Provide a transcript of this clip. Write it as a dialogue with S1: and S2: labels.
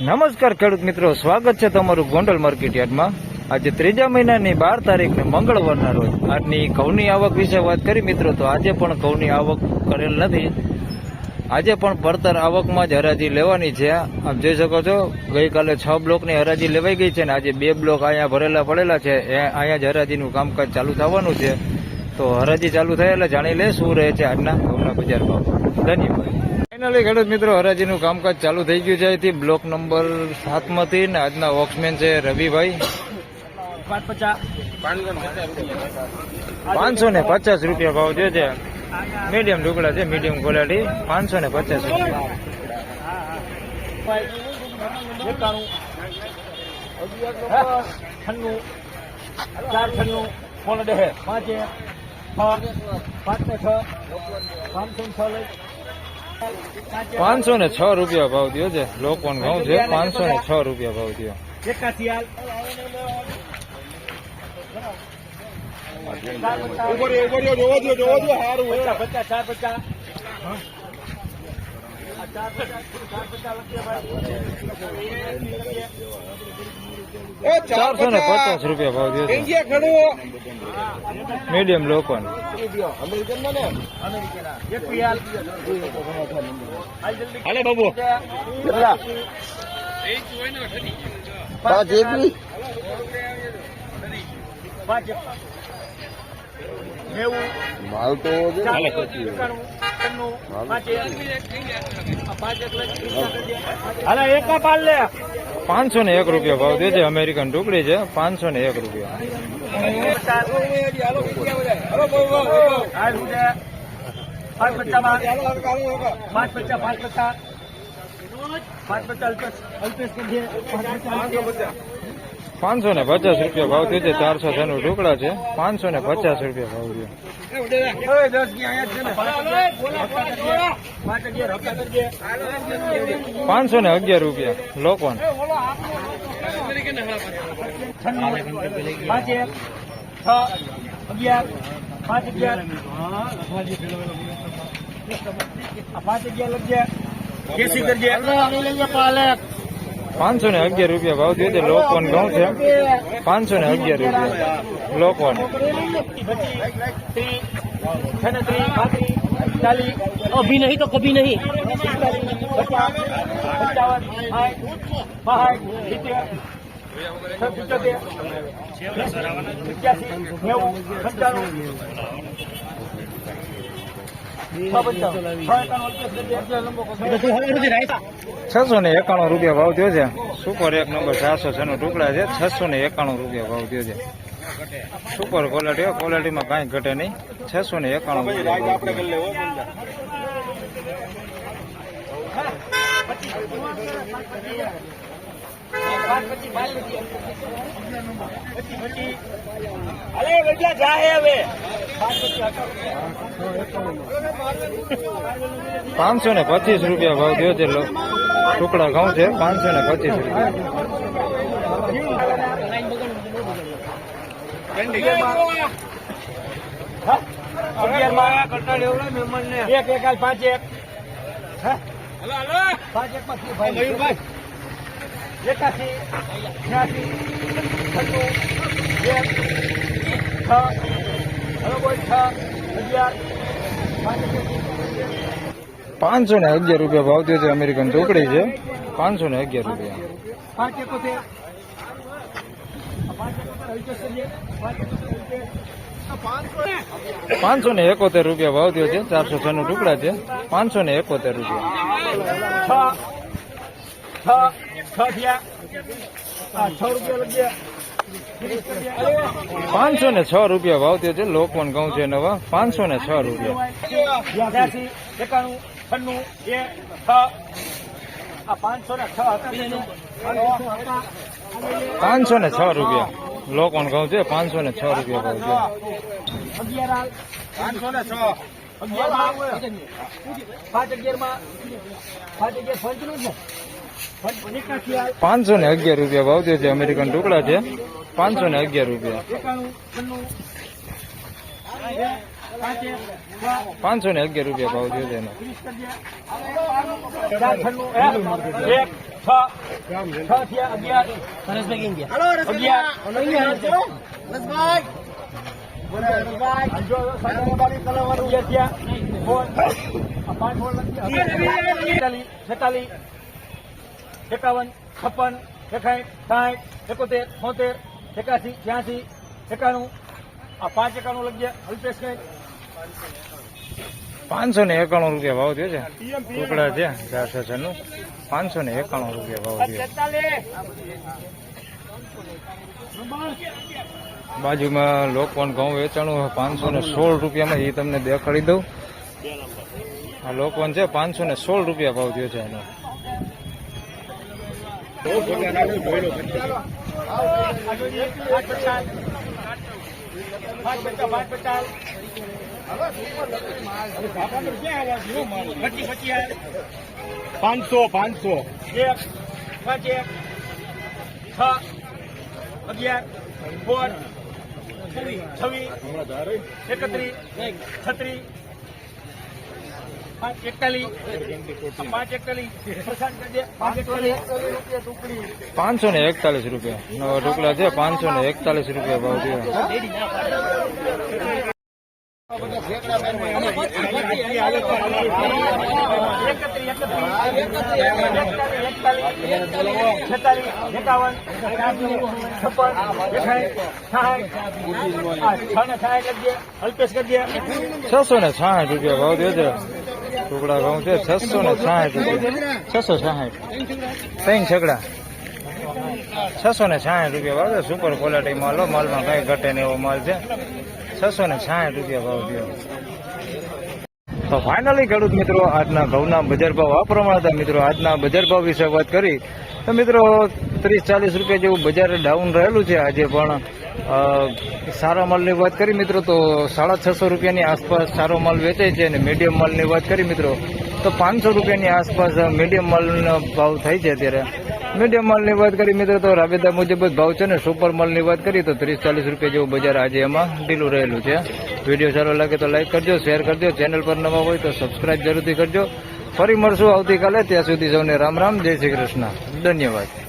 S1: નમસ્કાર ખેડૂત મિત્રો, સ્વાગત છે તમારું ગોંડલ માર્કેટ યાર્ડમાં. આજે ત્રીજા મહિનાની બાર તારીખને મંગળવારના રોજ. આજની ઘઉંની આવક વિશે વાત કરી મિત્રો, તો આજે પણ ઘઉંની આવક કરેલ નથી. આજે પણ પડતર આવકમાં જ હરાજી લેવાની છે. આપ જોઈ શકો છો, ગઈકાલે છ બ્લોકની હરાજી લેવાઈ ગઈ છે ને આજે બે બ્લોક અહીંયા ભરેલા પડેલા છે. એ અહીંયા જ હરાજીનું કામકાજ ચાલુ થવાનું છે. તો હરાજી ચાલુ થાય એટલે જાણી લે શું રહે છે આજના ઘઉંના બજાર ભાવ. ધન્યવાદ. ફાઇનલી ખેડૂત મિત્રો હરાજીનું કામકાજ ચાલુ થઈ ગયું છે અહીંથી બ્લોક નંબર સાતમાંથી ને આજના વોક્સમેન છે રવિભાઈ પાંચસો ને પચાસ રૂપિયા ભાવ થયો છે મીડિયમ ઢુકડા છે મીડિયમ ક્વોલિટી પાંચસો ને પચાસ રૂપિયા
S2: પાંચે પાંચ ને છ પાંચસો છ લઈ
S1: પાંચસો ને છ રૂપિયા ભાવ થયો છે. લોકોને ઘઉં છે પાંચસો ને છ રૂપિયા ભાવ થયો.
S2: એકાસી હાલ પચાસ પચાસ સારું બચ્ચા ચાર પચાસ
S1: ચારસો ને પચાસ રૂપિયા ભાવ થયો મીડિયમ
S2: લોકો હાલ
S3: હાલે બાબુ.
S2: પાંચ એકવી
S3: માલ તો
S2: પાંચ એક હાલે પાલ લે.
S1: પાંચસો ને એક રૂપિયા ભાવ દે છે અમેરિકન ટુકડી છે પાંચસો ને એક રૂપિયા.
S2: પાંચ પચાસ પાંચ પચાસ. પાંચ પચાસ પાંચ પચાસ અલ્પેશ અલ્પેશ પાંચ પચાસ.
S1: પાંચસો ને પચાસ રૂપિયા ભાવ થયો છે, ચારસો છ નું ટુકડા છે. પાંચસો ને પચાસ રૂપિયા ભાવ થયો. પાંચસો ને અગિયાર રૂપિયા લોકો
S2: પાંચ અગિયાર લખજે કેસી કરજે.
S1: પાંચસો ને અગિયાર રૂપિયા ભાવ જોઈએ લોકવન ઘઉં છે. પાંચસો ને અગિયાર રૂપિયા
S2: લોકવન અભી નહીં તો કભી નહીં. પંચાવન
S1: છસો ને એકાણું રૂપિયા ભાવ થયો છે. સુપર એક નંબર ચારસો છ ટુકડા છે. છસો ને એકાણું રૂપિયા ભાવ થયો છે. સુપર ક્વોલિટી ક્વોલિટીમાં કાંઈ ઘટે નહીં. છસો ને એકાણું રૂપિયા.
S2: અરે વૈદ્યા જાહે હવે
S1: પાંચસો ને પચીસ રૂપિયા ભાવ થયો છે ટુકડા ઘઉં છે પાંચસો ને પચીસ રૂપિયા.
S2: એક એક હાલ પાંચ એક. પાંચ એક માં શું ભાઈ એકાસી છ્યાસી છન્નું એક છ હલો છ અગિયાર પાંચ
S1: પાંચસો ને અગિયાર રૂપિયા ભાવ થયો છે અમેરિકન ચોકડી છે. પાંચસો ને અગિયાર રૂપિયા.
S2: પાંચસો ને.
S1: એકોતેર રૂપિયા ભાવ થયો છે. ચારસો છ નું ટુકડા છે. પાંચસો ને એકોતેર રૂપિયા.
S2: છ છ થયા છ રૂપિયા લગ્યા
S1: પાંચસો ને છ રૂપિયા ભાવ થયો છે લોકોન ઘઉં છે નવા. પાંચસો ને છ રૂપિયા.
S2: પાંચસો ને છ પાંચસો
S1: ને છ રૂપિયા. લોકોન ઘઉં છે, પાંચસો ને છ રૂપિયા ભાવ છે
S2: પાંચસો ને છ. પાંચ અગિયારમાં પાંચ અગિયાર પંચનું છે.
S1: પાંચસો ને અગિયાર રૂપિયા ભાવ થયો છે અમેરિકન ટુકડા છે પાંચસો ને અગિયાર રૂપિયા પાંચસો ને અગિયાર રૂપિયા ભાવ થયો છે
S2: છેતાલીસ એકાવન છપ્પન એકાઠ સાઠ એકોતેર છોતેર એકાસી છ્યાસી એકાણું. આ પાંચ એકાણું લખજે અલ્પેશ કઈ?
S1: પાંચસો ને એકાણું રૂપિયા ભાવ થયો છે. ટુકડા છે ચારસો છન્નું પાંચસો ને એકાણું રૂપિયા ભાવ થયો. બાજુમાં લોકવન ઘઉં વેચાણું પાંચસો ને સોળ રૂપિયામાં એ તમને દેખાડી દઉં. આ લોકવન છે પાંચસો ને સોળ રૂપિયા ભાવ થયો છે એનો.
S2: પચાસ પાંચ પચાસ. પાંચ પચાસ, પચીસ. પચીસ
S3: પાંચસો પાંચસો
S2: એક પાંચ એક છ, અગિયાર, બોર છવ્વીસ, એકત્રીસ, છત્રીસ પાંચ એકતાલીસ પાંચ એકતાલીસ
S1: પાંચસો ને એકતાલીસ રૂપિયા. નવા ઢોકળા છે પાંચસો ને એકતાલીસ રૂપિયા ભાવ થયો છસો ને છાઠ રૂપિયા ભાવ થયો છે ટુકડા ઘઉં છે, છસો ને સાહીઠ રૂપિયા. છસો સાહીઠ. ત્રણ છકડા. છસો ને સાહીઠ રૂપિયા ભાવ. સુપર ક્વોલિટી માલ માલમાં કઈ ઘટે ને એવો માલ છે. છસો ને સાહીઠ રૂપિયા ભાવ થયો. તો ફાઇનલી ખેડૂત મિત્રો, આજના ઘઉંના બજાર ભાવ. આ પ્રમાણે હતા મિત્રો, આજના બજાર ભાવ વિશે વાત કરી. તો મિત્રો ત્રીસ ચાલીસ રૂપિયા જેવું બજાર ડાઉન રહેલું છે. આજે પણ સારા માલની વાત કરી મિત્રો, તો સાડા છસો રૂપિયાની આસપાસ સારો માલ વેચાય છે અને મીડિયમ માલની વાત કરી મિત્રો, તો પાંચસો રૂપિયાની આસપાસ મીડિયમ માલનો ભાવ થાય છે અત્યારે. મીડિયમ માલની વાત કરી મિત્રો, તો રાબેતા મુજબ જ ભાવ છે ને સુપર માલની વાત કરી, તો ત્રીસ ચાલીસ રૂપિયા જેવું બજાર આજે એમાં ઢીલું રહેલું છે. વીડિયો સારો લાગે તો લાઈક કરજો શેર કરજો ચેનલ પર નવા હોય તો સબસ્ક્રાઇબ જરૂરથી કરજો. ફરી મળશું આવતીકાલે, ત્યાં સુધી સૌને રામ રામ, જય શ્રી કૃષ્ણ. ધન્યવાદ.